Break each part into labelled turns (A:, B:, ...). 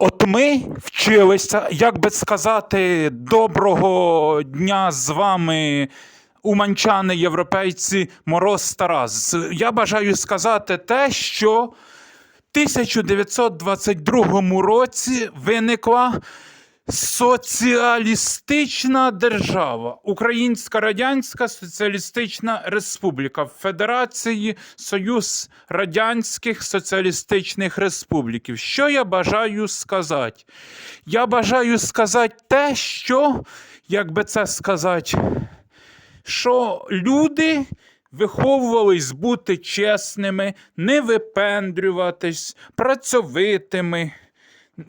A: От ми вчилися, як би сказати, доброго дня з вами, уманчани, європейці, Мороз Тарас. Я бажаю сказати те, що в 1922 році виникла соціалістична держава, Українська Радянська Соціалістична Республіка Федерації Союз Радянських Соціалістичних Республіків. Що я бажаю сказати? Я бажаю сказати те, що, як би це сказати, що люди виховувались бути чесними, не випендрюватись, працьовитими,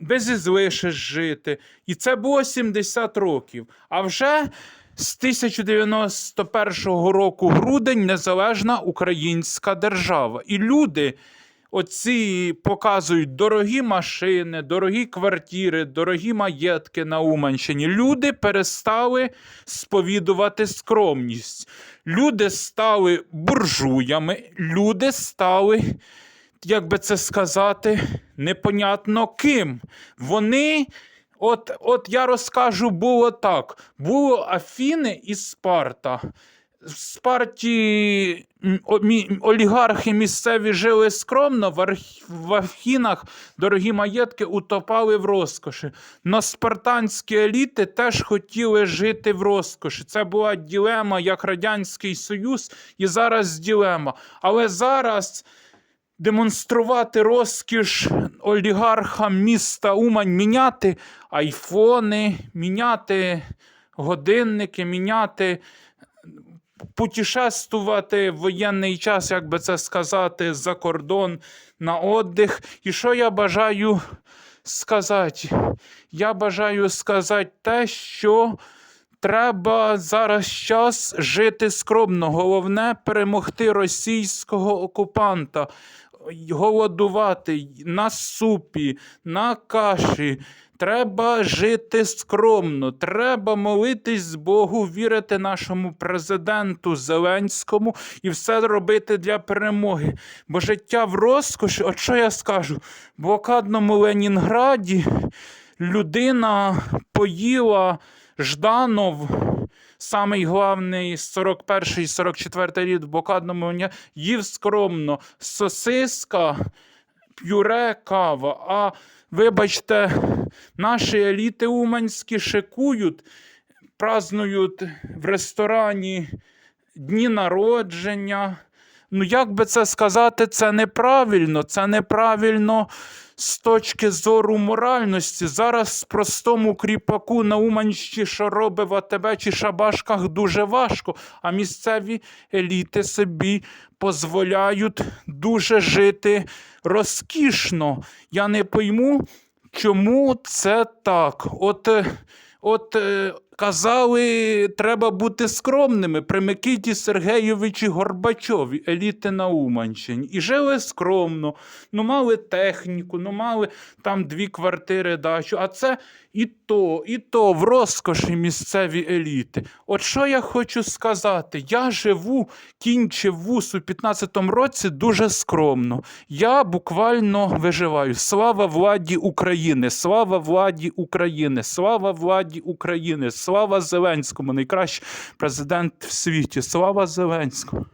A: без ізлишиш жити. І це було 70 років. А вже з 1091 року грудень незалежна українська держава. І люди. Оці показують дорогі машини, дорогі квартири, дорогі маєтки на Уманщині. Люди перестали сповідувати скромність. Люди стали буржуями, люди стали, як би це сказати, непонятно ким. Вони. От, от я розкажу, було так: було Афіни і Спарта. В Спарті олігархи місцеві жили скромно, в Афінах дорогі маєтки утопали в розкоші. Но спартанські еліти теж хотіли жити в розкоші. Це була ділема, як Радянський Союз, і зараз ділема. Але зараз демонструвати розкіш олігархам міста Умань, міняти айфони, міняти годинники, міняти путешествувати в воєнний час, як би це сказати, за кордон на отдих. І що я бажаю сказати? Я бажаю сказати те, що треба зараз час жити скромно. Головне перемогти російського окупанта. Голодувати на супі, на каші. Треба жити скромно, треба молитись Богу, вірити нашому президенту Зеленському і все робити для перемоги. Бо життя в розкоші, от що я скажу, в блокадному Ленінграді людина поїла Жданов, самий главний 41-44 рік в блокадному їв скромно сосиска, пюре, кава. А вибачте, наші еліти уманські шикують, празднують в ресторані дні народження. Ну, як би це сказати, це неправильно. Це неправильно з точки зору моральності. Зараз простому кріпаку на Уманщі, що робить в АТБ чи Шабашках, дуже важко, а місцеві еліти собі дозволяють дуже жити розкішно. Я не пойму, чому це так. От, от е, казали, треба бути скромними при Микиті Сергійовичі Горбачові, еліти на Уманщині. І жили скромно, ну мали техніку, ну мали там дві квартири дачу. А це і то, і то в розкоші місцеві еліти. От що я хочу сказати? Я живу, кінчив вуз у 15-му році дуже скромно. Я буквально виживаю. Слава владі України! Слава владі України! Слава владі України! Слава Зеленському! Найкращий президент в світі! Слава Зеленському!